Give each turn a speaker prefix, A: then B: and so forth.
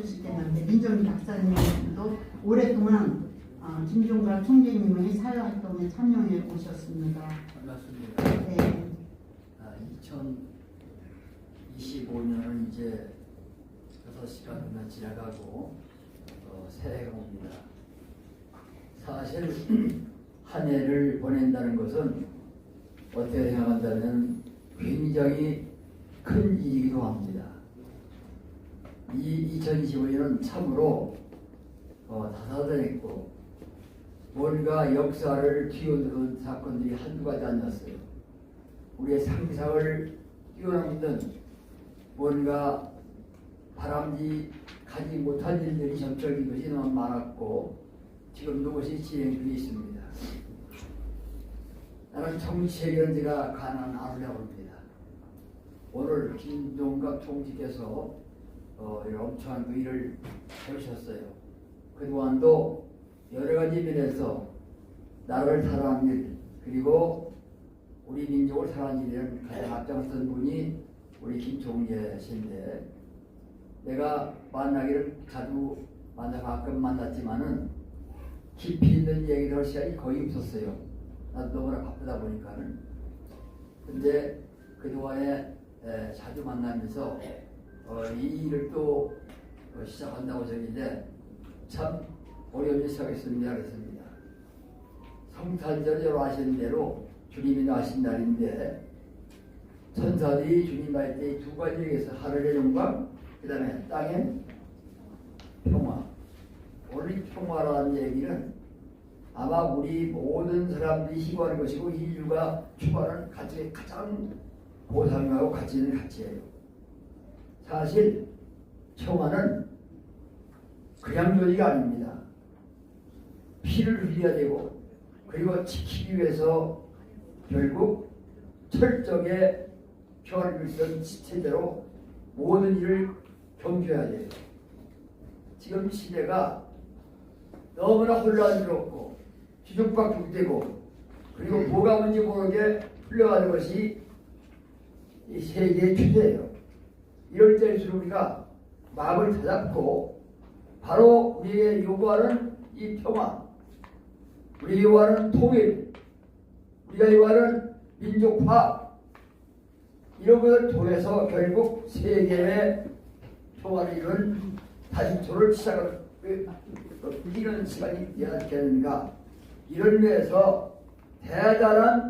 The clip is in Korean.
A: 해주실 때는데 민정희 박사님도 오랫동안 어, 김종각 총재님의 사회활동에 참여해 오셨습니다.
B: 반갑습니다.
A: 네,
B: 아, 2025년은 이제 6시간만 지나가고 어, 새해가 옵니다. 사실 한 해를 보낸다는 것은 어떻게 생각한다면 굉장히 큰 일이기도 합니다. 이 2025년은 참으로 어, 다사다냈고 뭔가 역사를 뒤흔드는 사건들이 한두 가지 아니었어요. 우리의 상상을 뛰어넘는 뭔가 바람지 가지 못한 일들이 점적인 것이 너무 많았고 지금도 그것이 진행되고 있습니다. 나는 정치 해결제가 가난 않으려고 합니다. 오늘 김동갑 총지께서 어, 엄청난 그 일을 해오셨어요. 그동안도 여러 가지 면에서 나를 사랑한 일 그리고 우리 민족을 사랑한 일에는 가장 앞장선 분이 우리 김종재신데 내가 만나기를 자주 만나 가끔 만났지만은 깊이 있는 얘기를 할 시간이 거의 없었어요. 나도 너무나 바쁘다 보니까는. 근데 그동안에 에, 자주 만나면서 어, 이 일을 또 어, 시작한다고 저기인데 참 어려운 일 시작했습니다. 그랬습니다. 성탄절 여러 하시는 대로 주님이 나신 날인데 천사들이 주님 갈때두 가지 얘기해서 하늘의 영광 그 다음에 땅의 평화 이 평화라는 얘기는 아마 우리 모든 사람들이 희구하는 것이고 인류가 추구하는 가치 가장 고상하고 가치 있는 가치예요. 사실 평화는 그냥 조리가 아닙니다. 피를 흘려야 되고 그리고 지키기 위해서 결국 철저하게 평화를 체제로 모든 일을 경주해야 돼요. 지금 시대가 너무나 혼란스럽고 뒤죽박죽되고 그리고 뭐가 뭔지 모르게 풀려가는 것이 이 세계의 추세예요. 이럴 때일수록 우리가 마음을 다잡고 바로 우리에게 요구하는 이 평화, 우리 요구하는 통일, 우리가 요구하는 민족화 이런 것을 통해서 결국 세계의 평화를 이룬 단초를 시작을 이런 시간이 되는가? 이런 면에서 대단한